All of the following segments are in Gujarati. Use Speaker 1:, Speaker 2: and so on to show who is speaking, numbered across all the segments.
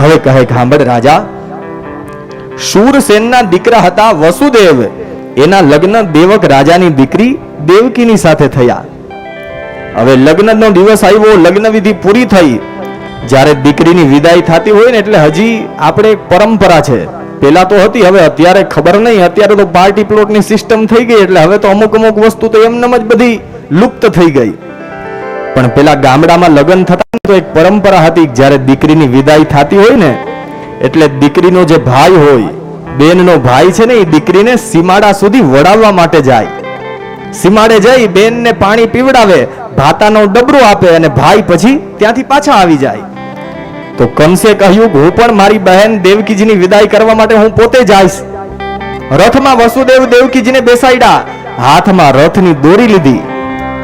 Speaker 1: હવે કહે ખાંભળ રાજા, શૂરસેનના દીકરા હતા વસુદેવ. એના લગ્ન દેવક રાજાની દીકરી દેવકીની સાથે થયા. હવે લગ્નનો દિવસ આવ્યો લગ્ન વિધિ પૂરી થઈ. જ્યારે દીકરીની વિદાય થતી હોય ને એટલે હજી આપણે પરંપરા છે. પેલા તો હતી, હવે અત્યારે ખબર નહીં. અત્યારે તો પાર્ટી પ્લોટની સિસ્ટમ થઈ ગઈ, એટલે હવે તો અમુક અમુક વસ્તુ તો એમનેમ જ બધી લુપ્ત થઈ ગઈ. પણ પેલા ગામડામાં લગ્ન થતા તો એક પરંપરા હતી જ્યારે દીકરીની વિદાય થતી હોય ને, એટલે દીકરીનો જે ભાઈ હોય, બેનનો ભાઈ છે ને, એ દીકરીને સીમાડા સુધી વડાવવા માટે જાય. સીમાડે જઈ બેનને પાણી પીવડાવે, ભાતાનો ડબરો આપે અને ભાઈ પછી ત્યાંથી પાછા આવી જાય. તો કંસે કહ્યું હું પણ મારી બહેન દેવકીજીની વિદાય કરવા માટે હું પોતે જઈશ. રથમાં વસુદેવ દેવકીજીને બેસાડ્યા. હાથમાં રથની દોરી લીધી.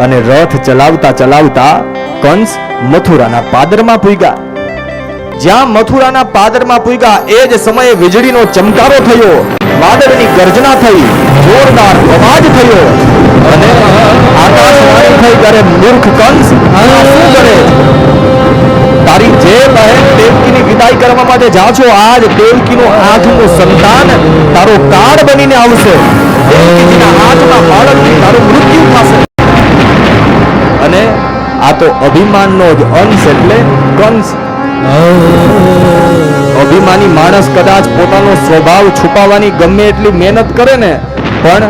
Speaker 1: અને રથ ચલાવતા ચલાવતા કંસ મથુરાના પાદરમાં પૂગ્યા. જ્યાં મથુરાના પાદરમાં પૂગ્યા, એ જ સમયે વીજળીનો ચમકારો થયો. વાદળની ગર્જના થઈ, જોરદાર અવાજ થયો. અને આકાશવાણી થઈ ત્યારે મૂર્ખ કંસ કરે? તારી જે બહેન દેવકીની વિદાય કરવા માટે જા છો, આજ દેવકીનું આઠમું સંતાન તારો કાળ બનીને આવશે. દેવકીજીના હાથમાં બાળકની તારું મૃત્યુ થશે. આ તો અભિમાનનો જ અંશ એટલે કંસ. અભિમાની માણસ કદાચ પોતાનો સ્વભાવ છુપાવવાની ગમે એટલી મહેનત કરે ને, પણ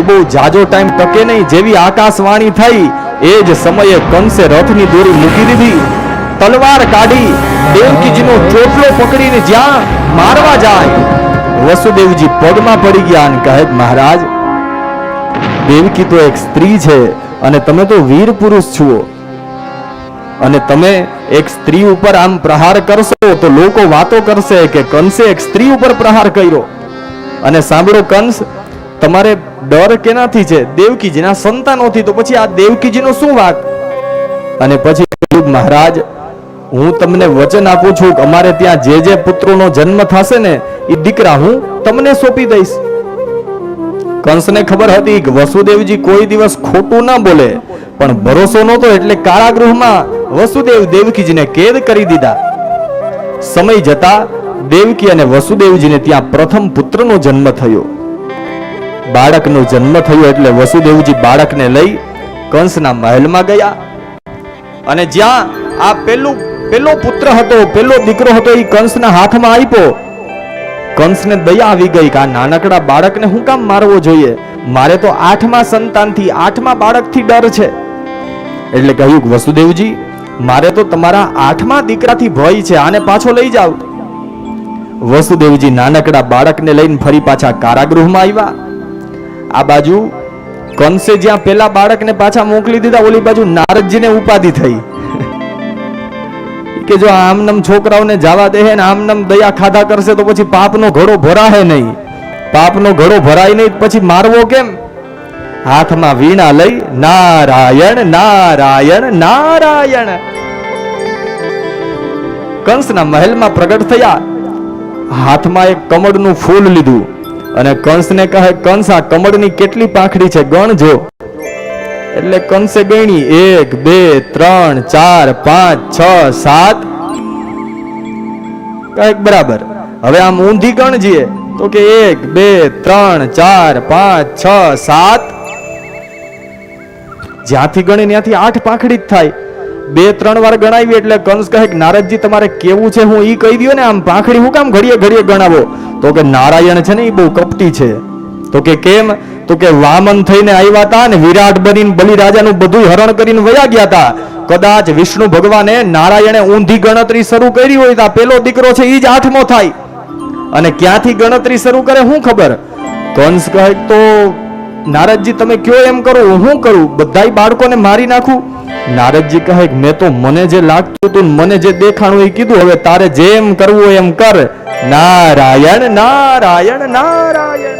Speaker 1: એ બહુ જાજો ટાઈમ ટકે નહીં. જેવી આકાશવાણી થઈ, એ જ સમયે કંસે રથની દોરી મૂકી દીધી. તલવાર કાઢી, દેવકીજીનો ચોટલો પકડીને જ્યાં મારવા જાય, વસુદેવજી પગમાં પડી ગયા અને કહે, મહારાજ, દેવકી તો એક સ્ત્રી છે અને તમે તો વીર પુરુષ છો. અને તમે એક સ્ત્રી ઉપર આમ પ્રહાર કરશો તો લોકો વાતો કરશે કે કંસે એક સ્ત્રી ઉપર પ્રહાર કર્યો. અને સાંભળો કંસ, તમારે ડર કેનાથી છે? દેવકીજીના સંતાનોથી. તો પછી આ દેવકીજીનો શું વાત અને પછી મહારાજ, હું તમને વચન આપું છું કે અમારે ત્યાં જે જે પુત્રોનો જન્મ થશે ને એ દીકરા હું તમને સોંપી દઈશ. કંસને ખબર હતી કે વસુદેવજી કોઈ દિવસ ખોટું ના બોલે. પણ ભરોસો નહોતો એટલે કારાગૃહમાં વસુદેવ દેવકીજીને કેદ કરી દીધા. સમય જતા દેવકી અને વસુદેવજીને ત્યાં પ્રથમ પુત્રનો જન્મ થયો. બાળકનો જન્મ થયો એટલે વસુદેવજી બાળકને લઈ કંસના મહેલમાં ગયા. અને જ્યાં આ પેલું, પેલો પુત્ર હતો, પેલો દીકરો હતો એ કંસના હાથમાં આપ્યો. કંસને દયા આવી ગઈ કે આ નાનકડા બાળકને હું કામ મારવો જોઈએ? મારે તો આઠમા સંતાનથી આઠમા બાળકથી ડર છે. એટલે કહ્યું વસુદેવજી, મારે તો તમારા આઠમા દીકરાથી ભય છે, આને પાછો લઈ જાઓ. વસુદેવજી નાનકડા બાળકને લઈને ફરી પાછા કારાગૃહમાં આવ્યા. આ બાજુ કંસે જ્યાં પેલા બાળકને પાછા મોકલી દીધા, ઓલી બાજુ નારદજીને ઉપાધિ થઈ. કે જો આમનમ છોકરાઓને જવા દે ને આમનમ દયા ખાધા કરશે, તો પછી પાપનો ઘડો ભરાહે નહીં. પાપનો ઘડો ભરાય નહીં પછી મારવો કેમ? હાથમાં વીણા લઈ, નારાયણ નારાયણ નારાયણ. કંસના મહેલમાં પ્રગટ થયા. હાથમાં એક કમળનું ફૂલ લીધું અને કંસને કહે, કંસ, આ કમળની કેટલી પાંખડી છે? ગણજો એટલે કંસે ગણી, એક, બે, ત્રણ, ચાર, પાંચ, છ, સાત. કંઈક બરાબર. હવે આમ ઊંધી ગણજીએ. તો કે, એક, બે, ત્રણ, ચાર, પાંચ, છ, સાત. જ્યાંથી ગણી ત્યાંથી આઠ પાંખડી જ થાય. બે, ત્રણ વાર ગણાવી એટલે કંસ કહે કે, નારદજી, તમારે કેવું છે? હું ઈ કહી દઉં ને, આમ પાંખડી હું કામ ઘડીએ ઘડીએ ગણાવો. તો કે, નારાયણ છે ને એ બહુ કપટી છે. તો કે, કેમ? તો કે, વામન થઈને આવ્યા હતા ને, વિરાટ બનીને બલિરાજાનું બધું હરણ કરીને વયા ગયા હતા કદાચ વિષ્ણુ ભગવાને નારાયણે ઊંધી ગણતરી શરૂ કરી હોય તા, પેલો દીકરો છે ઈ જ આઠમો થાય. અને ક્યાંથી ગણતરી શરૂ કરે, હું ખબર? કંસ કહે, તો નારદજી, તમે કયો એમ કરો, હું કરું? બધાય બાળકોને મારી નાખું? નારદજી કહે, મેં તો મને જે લાગતું હતું મને જે દેખાણું એ કીધું, હવે તારે જેમ કરવું એમ કર. નારાયણ નારાયણ નારાયણ.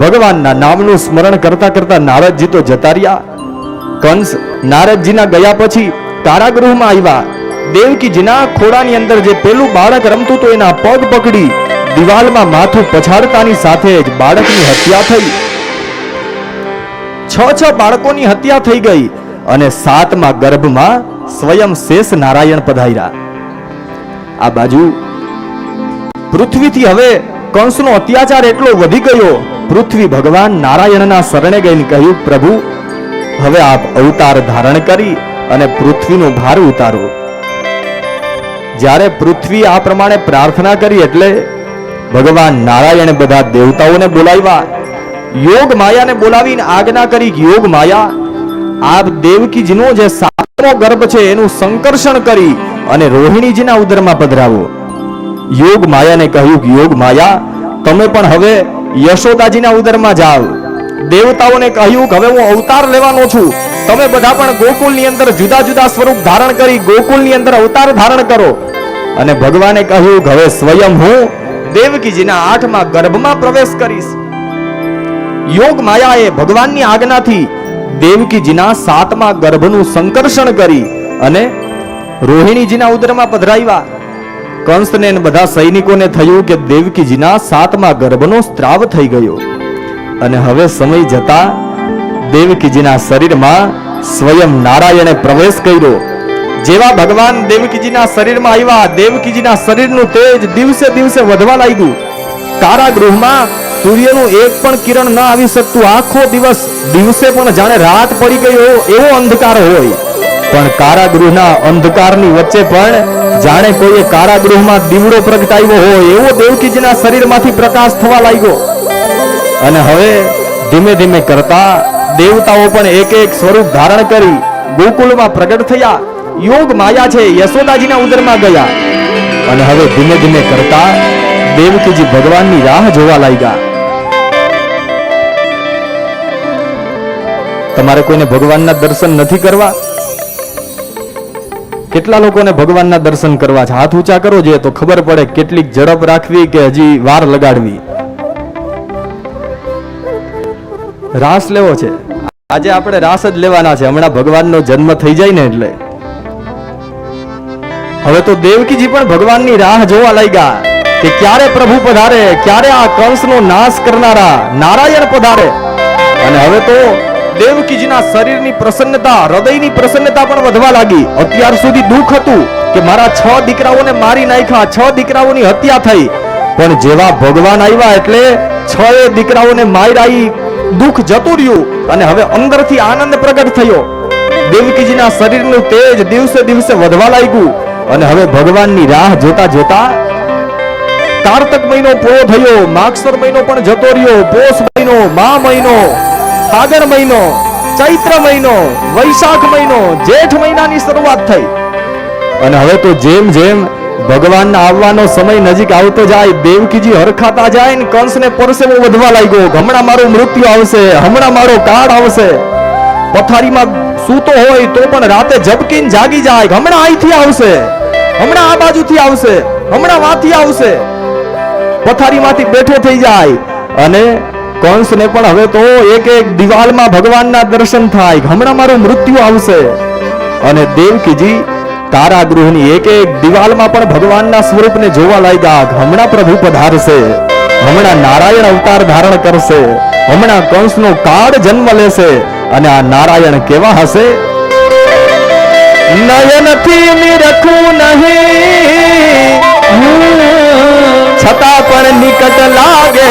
Speaker 1: ભગવાનના નામનું સ્મરણ કરતા કરતા નારદજી તો જતા રહ્યા. કંસ નારદજીના ગયા પછી કારાગૃહમાં આવ્યા. દેવકીજીના ખોડાની અંદર જે પેલું બાળક રમતું હતું, એના પગ પકડી. દિવાલમાં માથું પછાડતાની સાથે જ બાળકની હત્યા થઈ. છ છ બાળકોની હત્યા થઈ ગઈ અને સાતમા ગર્ભમાં સ્વયં શેષ નારાયણ પધાર્યા. આ બાજુ પૃથ્વીથી હવે કંસનો અત્યાચાર એટલો વધી ગયો, પૃથ્વી ભગવાન નારાયણના શરણે ગઈને કહ્યું, પ્રભુ, હવે આપ અવતાર ધારણ કરી અને પૃથ્વીનો ભાર ઉતારો. જ્યારે પૃથ્વી આ પ્રમાણે પ્રાર્થના કરી એટલે ભગવાન નારાયણે બધા દેવતાઓને બોલાવ્યા. યોગ માયાને બોલાવીને આજ્ઞા કરી, યોગ માયા, આપ દેવકીજીનો જે સાતમો ગર્ભ છે એનું સંકર્ષણ કરી અને રોહિણીજીના ઉદરમાં પધરાવો. યોગ માયાને કહ્યું કે યોગ માયા, તમે પણ હવે યશોદાજીના ઉદરમાં જાઓ. દેવતાઓને કહ્યું કે હવે હું અવતાર લેવાનો છું. તમે બધા પણ ગોકુલની અંદર જુદા જુદા સ્વરૂપ ધારણ કરી ગોકુલની અંદર અવતાર ધારણ કરો. અને ભગવાને કહ્યું કે હવે સ્વયં હું દેવકીજીના આઠમાં ગર્ભમાં પ્રવેશ કરીશ. યોગ માયાએ ભગવાનની આજ્ઞાથી દેવકીજીના સાતમા ગર્ભનું સંકર્ષણ કરી અને રોહિણીજીના ઉદરમાં પધરાવ્યા. કંસને બધા સૈનિકોને થયું કે દેવકીજીના સાતમા ગર્ભનો સ્ત્રાવ થઈ ગયો. અને હવે સમય જતા દેવકીજીના શરીરમાં સ્વયં નારાયણે પ્રવેશ કર્યો. જેવા ભગવાન દેવકીજીના શરીરમાં આવ્યા, દેવકીજીના શરીરનું તેજ દિવસે દિવસે વધવા લાગ્યું. કારાગૃહમાં સૂર્યનું એક પણ કિરણ ન આવી શકતું. આખો દિવસ દિવસે પણ જાણે રાત પડી ગઈ હોય એવો અંધકાર હોય. પણ કારાગૃહના અંધકારની વચ્ચે પણ જાણે કોઈએ કારાગૃહમાં દીવડો પ્રગટાવ્યો હોય એવો દેવકીજીના શરીરમાંથી પ્રકાશ થવા લાગ્યો. અને હવે ધીમે ધીમે કરતા દેવતાઓ પણ એક એક સ્વરૂપ ધારણ કરી ગોકુળમાં પ્રગટ થયા. યોગ માયા છે, યશોદાજીના ઉદરમાં ગયા. અને હવે ધીમે ધીમે કરતા દેવકીજી ભગવાનની રાહ જોવા લાગ્યા. તમારે કોઈને ભગવાનના દર્શન નથી કરવા? કેટલા લોકોને ભગવાનના દર્શન કરવા? છે હાથ ઊંચા કરો જોઈએ તો ખબર પડે કેટલીક ઝડપ રાખવી કે હજી વાર લગાડવી. રાસ લેવો છે. આજે આપણે રાસ જ લેવાના છે. હમણાં ભગવાનનો જન્મ થઈ જાય ને એટલે. હવે તો દેવકીજી પણ ભગવાનની રાહ જોવા લાગ્યા કે ક્યારે પ્રભુ પધારે, ક્યારે આ કંસનો નાશ કરનારા નારાયણ પધારે. અને હવે તો દેવકીજીના શરીરની પ્રસન્નતા, હૃદયની પ્રસન્નતા પણ વધવા લાગી. અત્યાર સુધી દુઃખ હતું કે મારા છ દીકરાઓને મારી નાખ્યા, છ દીકરાઓની હત્યા થઈ. પણ જેવા ભગવાન આવ્યા એટલે છ એ દીકરાઓને માયરાઈ દુઃખ જતું રહ્યું અને હવે અંદરથી આનંદ પ્રગટ થયો. દેવકીજીના શરીરનું તેજ દિવસે દિવસે વધવા લાગ્યું. અને હવે ભગવાનની રાહ જોતા જોતા કારતક મહિનો પૂરો થયો, માગસર મહિનો પણ જતો રહ્યો, પોષ મહિનો, મા મહિનો, ફાગણ મહિનો, ચૈત્ર મહિનો, વૈશાખ મહિનો, જેઠ મહિનાની શરૂઆત થઈ. અને હવે તો જેમ જેમ ભગવાનના આવવાનો સમય નજીક આવતો જાય, દેવકીજી હરખાતા જાય ને કંસને પરસેવો વધવા લાગ્યો, હમણાં મારું મૃત્યુ આવશે, હમણાં મારો કાળ આવશે. પથારીમાં સૂતો હોય તો પણ રાતે જબકીન જાગી જાય. હમણાં અહીંથી આવશે. હમણાં આ બાજુથી આવશે. હમણાં વાથી આવશે. પથારીમાંથી બેઠો થઈ જાય. અને કંસને પણ હવે તો એક એક દિવાલમાં ભગવાનના દર્શન થાય. હમણાં મારું મૃત્યુ આવશે. અને દેવકીજી કારાગૃહની એક એક દિવાલમાં પણ ભગવાનના સ્વરૂપને જોવા લાગ્યા હમણાં પ્રભુ પધારશે. હમણાં નારાયણ અવતાર ધારણ કરશે. હમણાં કંસનો કાળ જન્મ લેશે. અને આ નારાયણ કેવા હશે? નયનથી નિરખું નહીં. છતાં પણ નિકટ લાગે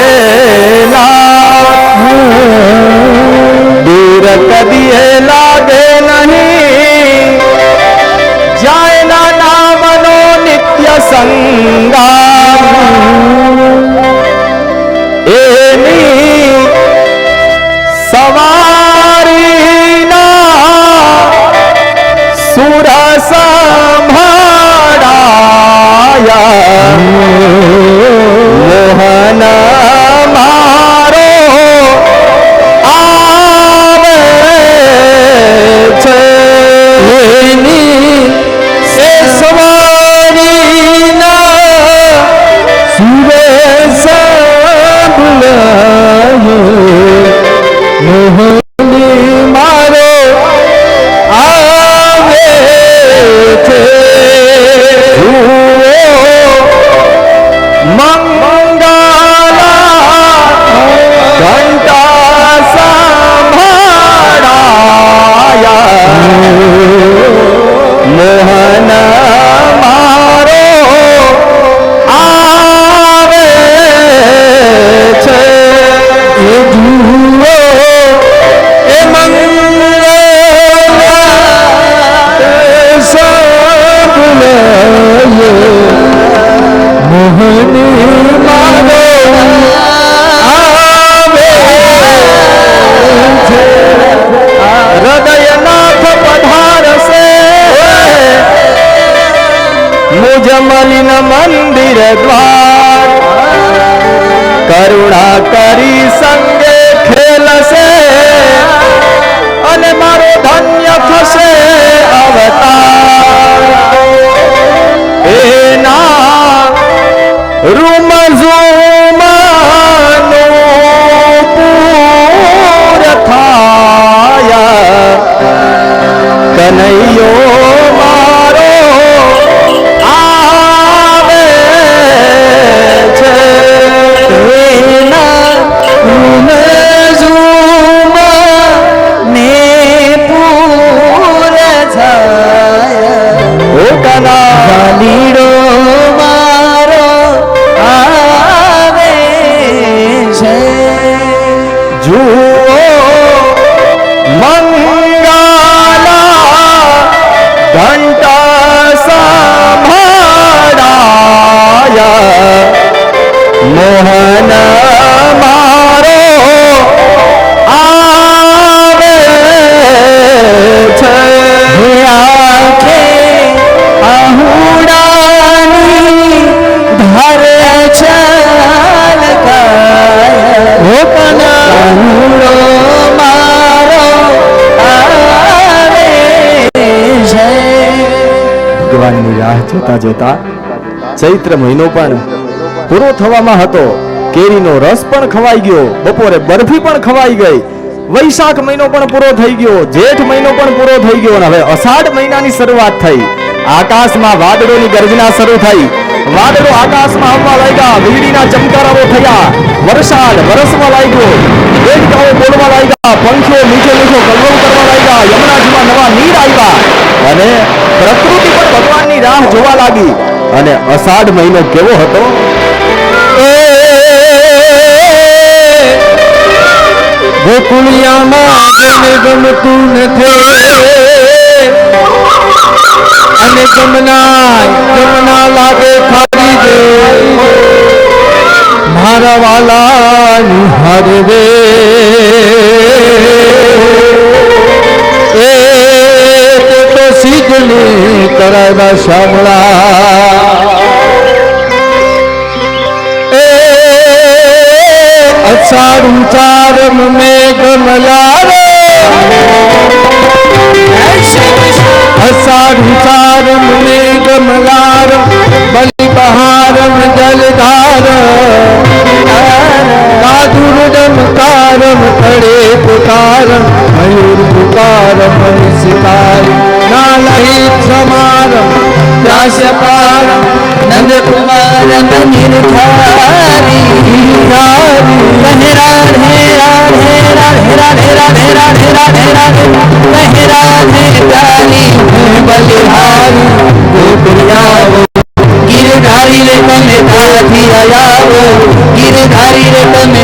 Speaker 1: દૂર કદીએ લાગે નહીં. જાય નામનો નિત્ય સંગામ
Speaker 2: મુજ મલિન મંદિર દ્વાર. કરુણા કરી સંગે ખેલશે અને મારો ધન્ય થશે અવતાર. એના રૂમ પૂર થાય કનૈયો જોતા જોતા ચૈત્ર મહિનો પણ પૂરો થવામાં હતો. કેરીનો રસ પણ ખવાઈ ગયો. બપોરે બરફી પણ ખવાઈ ગઈ. વૈશાખ મહિનો પણ પૂરો થઈ ગયો. જેઠ મહિનો પણ પૂરો થઈ ગયો અને હવે અષાઢ મહિનાની શરૂઆત થઈ. આકાશમાં વાદળોની ગર્જના શરૂ થઈ. વાદળો આકાશમાં આવવા લાગ્યા. વીજળીના ચમકારાઓ થયા. વરસાદ વરસવા લાગ્યો. દેડકાઓ બોલવા લાગ્યા. પંખીઓ મીઠો મીઠો કલરવ કરવા લાગ્યા. યમુનાજીમાં નવા નીર આવ્યા. અને પ્રકૃતિ પણ ભગવાનની રાહ જોવા લાગી. અને અષાઢ મહિનો કેવો હતો? ગોકુળિયામાં ગમતું નથી. અને જમના જમના લાગે ખારી દે. મારા વાલા નિહારે રે એ તે સીધની કરાવ્યા શામળા. એ અષાઢ ચારમ મેઘ મલારે અષાઢ ચારમ મેઘ મલારમ બલિ બહારમ જલધાર કાદુરડમ કારમ તળે પુકારમ મયુર પુકારમ સિતાર નાલહિત સમારમ વ્યાસ પારમ નંદ કુમાર નિર્ધારી લહેરા હેરા હેરા હેરા હેરા હેરા હેરા હેરા લહેરા હે પ્યારી બલિહારી ગિરધારી રે તમે ભાથી આયાઓ ગિરધારી રે તમે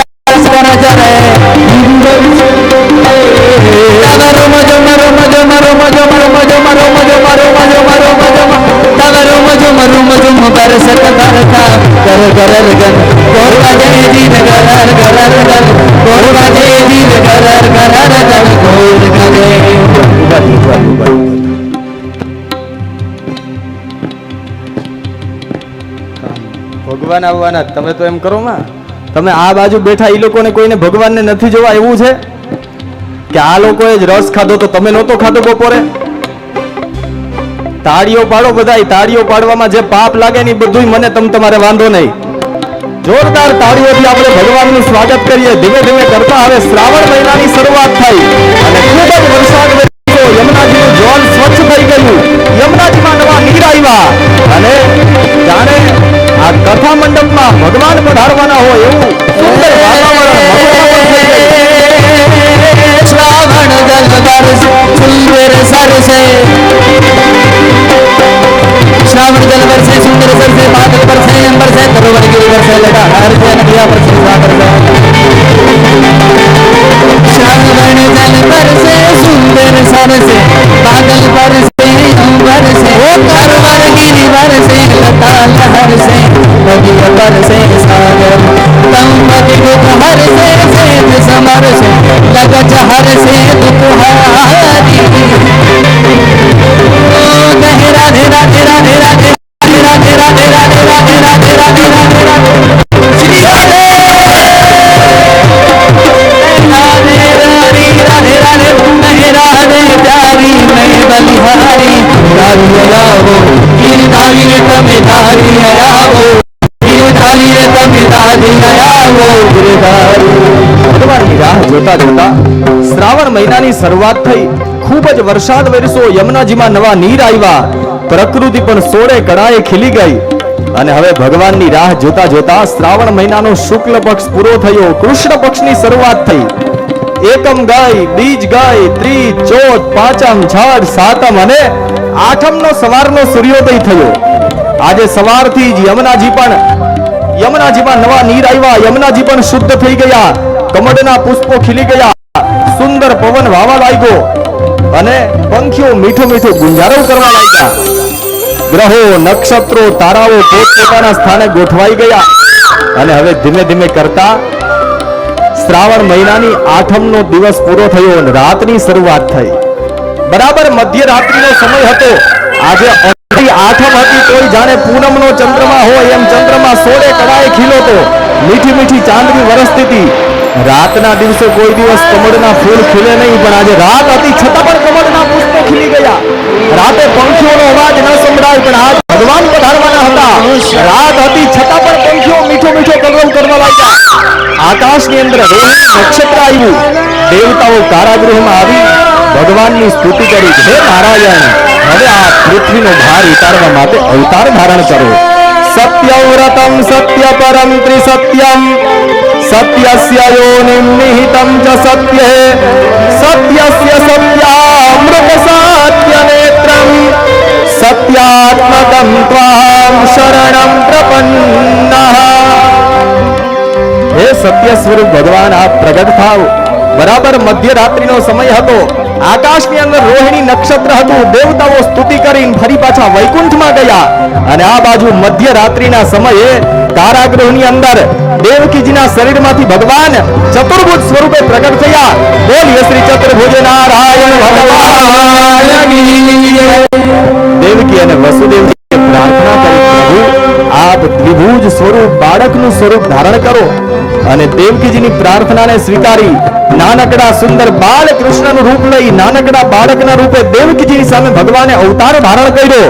Speaker 2: बरसत बरखा कर गरर गन गोरबा जय दीन गरर गरर गन गोरबा जय दीन गरर गरर गन गोर गने ભગવાન આવવાના તમે તો એમ કરો
Speaker 1: તમે આ બાજુ બેઠા એ લોકોને કોઈને ભગવાનને નથી જોવા એવું છે? કે આ લોકોએ જ રસ ખાધો તો તમે નહોતો ખાધો બપોરે? તાળીઓ પાડો બધાય, તાળીઓ પાડવામાં જે પાપ લાગે ને એ બધુંય મને તમ તમારે વાંધો નહીં. જોરદાર તાળીઓથી આપણે ભગવાનનું સ્વાગત કરીએ. ધીમે ધીમે કરતા હવે શ્રાવણ મહિનાની શરૂઆત થઈ what I'm શરૂઆત થઈ. ખૂબ જ વરસાદ વરસ્યો. યમુનાજીમાં નવા નીર આવ્યા. પ્રકૃતિ પણ સોળે કળાએ ખીલી ગઈ. અને હવે ભગવાનની રાહ જોતા જોતા શ્રાવણ મહિનાનો શુક્લ પક્ષ પૂરો થયો. કૃષ્ણ પક્ષની શરૂઆત થઈ. એકમ ગાય, બીજ ગાય, ત્રી, ચોથ, પાંચમ, છઠ, સાતમ અને આઠમનો સવારનો સૂર્યોદય થયો. આજે સવારથી જ યમુનાજી પણ યમુનાજીમાં નવા નીર આવ્યા. યમુનાજી પણ શુદ્ધ થઈ ગયા. કમળના પુષ્પો ખીલી ગયા. સુંદર પવન વાવા લાગ્યો અને પંખીઓ મીઠું મીઠું ગુંજારો કરવા લાગ્યા. ગ્રહો, નક્ષત્રો, તારાઓ પોતપોતાના સ્થાને ગોઠવાઈ ગયા. અને હવે ધીમે ધીમે કરતા શ્રાવણ મહિનાની આઠમનો દિવસ પૂરો થયો અને રાતની શરૂઆત થઈ. બરાબર મધ્યરાત્રિનો સમય હતો. આજે આઠમ હતી તોય જાણે પૂનમનો ચંદ્રમા હોય એમ ચંદ્રમા સોળે કળાએ ખીલોતો મીઠી મીઠી ચાંદની વરસતી હતી. રાતના દિવસે કોઈ દિવસ કમળના ફૂલ ખીલે નહીં, પણ આજે રાત હતી, છતાં પણ કમળના પુષ્પો ખીલી ગયા. રાતે પંખીઓનો અવાજ ન સંભળાય, પણ આજ ભગવાન પધારવાના હતા. રાત હતી, છતાં પણ પંખીઓ મીઠો મીઠો કલરવ કરવા લાગ્યા. આકાશની અંદર રોહિણી નક્ષત્ર આવ્યું. દેવતાઓ કારાગૃહમાં આવી, ભગવાનની સ્તુતિ કરી હે નારાયણ, હવે આ પૃથ્વીનો ભાર ઉતારવા માટે અવતાર ધારણ કરો. સત્યવ્રતમ સત્ય પરમ, ત્રિસત્યમ. યોનિમ નિહિતમ ચ સત્ય સત્યામૃત સત્ય નેત્રમ સત્યાત્મકમ ત્વામ શરણ પ્રપન્નઃ હે સત્ય સ્વરૂપ ભગવાન આપ પ્રગટ થાવ બરાબર મધ્યરાત્રિનો સમય હતો. આકાશની અંદર રોહિણી નક્ષત્ર હતું. દેવતાઓ સ્તુતિ કરીને ફરી પાછા વૈકુંઠમાં ગયા. અને આ બાજુ મધ્યરાત્રિના સમયે કારાગૃહની અંદર દેવકીજીના શરીરમાંથી ભગવાન ચતુર્ભુજ સ્વરૂપે પ્રગટ થયા. બોલીએ શ્રી ચતુર્ભુજ નારાયણ ભગવાન. દેવકી અને વસુદેવ પ્રાર્થના કરી, પ્રભુ, આપ દ્વિભુજ સ્વરૂપ બાળકનું સ્વરૂપ ધારણ કરો. અને દેવકીજીની પ્રાર્થનાને સ્વીકારી, નાનકડા સુંદર બાળ કૃષ્ણનું રૂપ લઈ નાનકડા બાળકના રૂપે દેવકીજીની સામે ભગવાને અવતાર ધારણ કર્યો.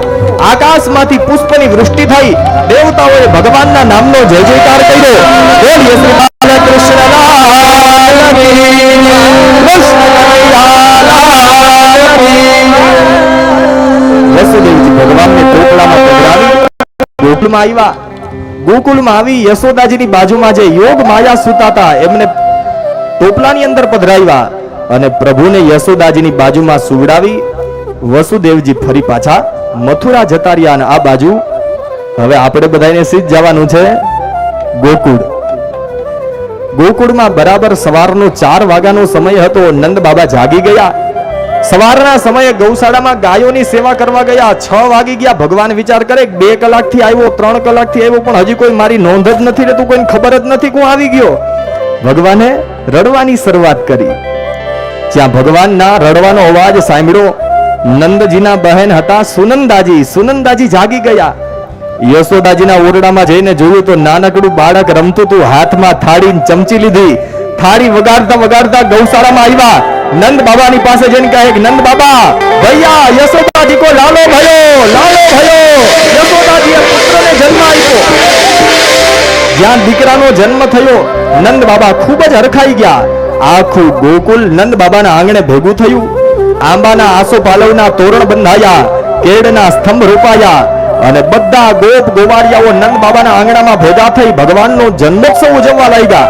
Speaker 1: આકાશમાંથી પુષ્પની વૃષ્ટિ થઈ દેવતાઓએ ભગવાનના નામનો જય જયકાર કર્યો. બોલીએ શ્રી ગોકુળમાં આવ્યા. ગોકુળમાં આવી યશોદાજીની બાજુમાં જે યોગ માયા સુતાતા એમને ટોપલાની અંદર પધરાવ્યા અને પ્રભુને યશોદાજીની બાજુમાં સુવડાવી. વસુદેવજી ફરી પાછા મથુરા જતા રહ્યા આ બાજુ હવે આપણે બધાને સીધ જવાનું છે ગોકુળ. ગોકુળમાં બરાબર સવારનો ચાર વાગ્યાનો સમય હતો. નંદ બાબા જાગી ગયા. સવારના સમયે ગૌશાળામાં ગાયોની સેવા કરવા ગયા. છ વાગી ગયા. ભગવાન વિચાર કરે, બે કલાકથી આવ્યો, ત્રણ કલાકથી આવ્યો, પણ હજી કોઈ મારી નોંધ જ નથી રહેતું કોઈને ખબર જ નથી હું આવી ગયો. ભગવાને રડવાની શરૂઆત કરી. જ્યાં ભગવાનના રડવાનો અવાજ સાંભળ્યો નંદજીના બહેન હતા સુનંદાજી. સુનંદાજી જાગી ગયા. યશોદાજીના ઓરડામાં જઈને જોયું તો નાનકડું બાળક રમતું હતું હાથમાં થાળી ચમચી લીધી. થાળી વગાડતા વગાડતા ગૌશાળામાં આવ્યા. નંદ બાબાની પાસે જઈને કહે, નંદ બાબા, ભૈયા, યશોદાજી કો લાલો ભયો લાલો ભયો. યશોદાજીએ પુત્રને જન્મ આપ્યો. જ્યાં દીકરાનો જન્મ થયો, નંદ બાબા ખૂબ જ હરખાઈ ગયા. આખું ગોકુલ નંદ બાબાના આંગણે ભેગું થયું. આંબાના આસો પાલવના તોરણ બંધાયા, કેળના સ્તંભ રોપાયા અને બધા ગોપ ગોવાળિયાઓ નંદ બાબાના આંગણામાં ભેગા થઈ ભગવાનનો જન્મોત્સવ ઉજવવા લાગ્યા.